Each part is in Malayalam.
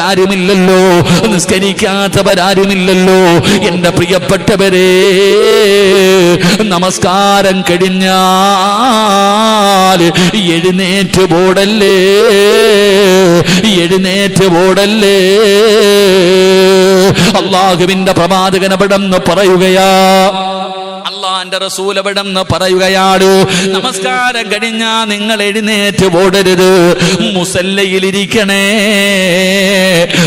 ആരുമില്ലല്ലോ നിസ്കരിക്കാത്തവരാരുമില്ലല്ലോ. എന്റെ പ്രിയപ്പെട്ടവരെ നമസ്കാരം കഴിഞ്ഞാൽ എഴുന്നേറ്റ് പോടല്ലേ? എഴുന്നേറ്റ് പോടല്ലേ? അള്ളാഹുവിന്റെ പ്രവാചകനപടം പറയുകയാ അള്ളാന്റെ റസൂലവിടം പറയുകയാണ് നമസ്കാരം കഴിഞ്ഞാ നിങ്ങൾ എഴുന്നേറ്റ് ഓടരുത്. മുസല്ലയിലിരിക്കണേ.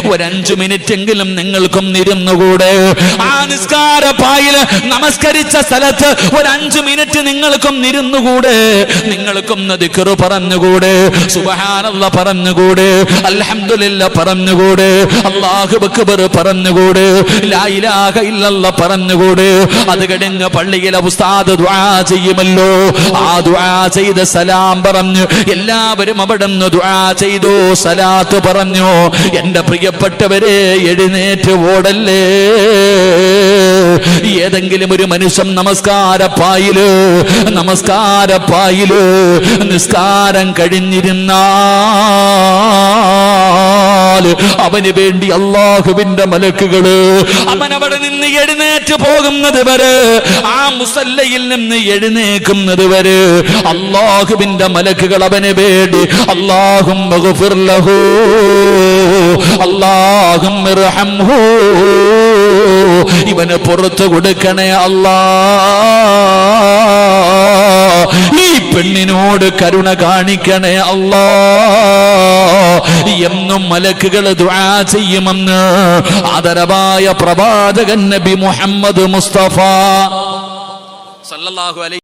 ഒരഞ്ചു മിനിറ്റ് എങ്കിലും നിങ്ങൾക്കും നിരുന്നുകൂടെ. ആ നിസ്കാര പായിൽ നമസ്കരിച്ച സ്ഥലത്ത് ഒരഞ്ചു മിനിറ്റ് നിങ്ങൾക്കും നിരുന്നുകൂടെ. നിങ്ങൾക്കും ദിക്കറു പറഞ്ഞുകൂടെ. സുബഹാനല്ല പറഞ്ഞുകൂടെ. അൽഹംദുലില്ല പറഞ്ഞുകൂടെ. അള്ളാഹു ബക്ബർ പറഞ്ഞുകൂടെ. ലായിലാഹ ഇല്ലല്ല പറഞ്ഞുകൂടെ. അത് കഴിഞ്ഞ് പള്ളിയിലെ ഉസ്താദ് ചെയ്യുമല്ലോ. ആ ദുആ ചെയ്ത് സലാം പറഞ്ഞു. എല്ലാവരും അവിടെ ദുആ ചെയ്തു. സലാത്ത് പറഞ്ഞു. എന്റെ പ്രിയപ്പെട്ടവരെ എഴുന്നേറ്റ് ഓടല്ലേ? ഏതെങ്കിലും ഒരു മനുഷ്യൻ നമസ്കാര നമസ്കാരപ്പായിൽ നിസ്കാരം പായിൽ നിസ്കാരം അവന് വേണ്ടി അള്ളാഹുവിന്റെ മലക്കുകൾ അവൻ അവിടെ നിന്ന് എഴുന്നേറ്റ് പോകുന്നത് വരെ ആ മുസല്ലയിൽ നിന്ന് എഴുന്നേക്കുന്നത് വരെ അള്ളാഹുവിന്റെ മലക്കുകൾ അവന് വേണ്ടി അള്ളാഹും അള്ളാഹും ഇവന് പുറത്തു കൊടുക്കണേ അല്ലാ പെണ്ണിനോട് കരുണ കാണിക്കണേ അല്ലാ. എന്നും മലക്കുകൾ ദുആ ചെയ്യുമെന്ന് ആദരവായ പ്രവാചകൻ നബി മുഹമ്മദ് മുസ്തഫ. സല്ലല്ലാഹു അലൈഹി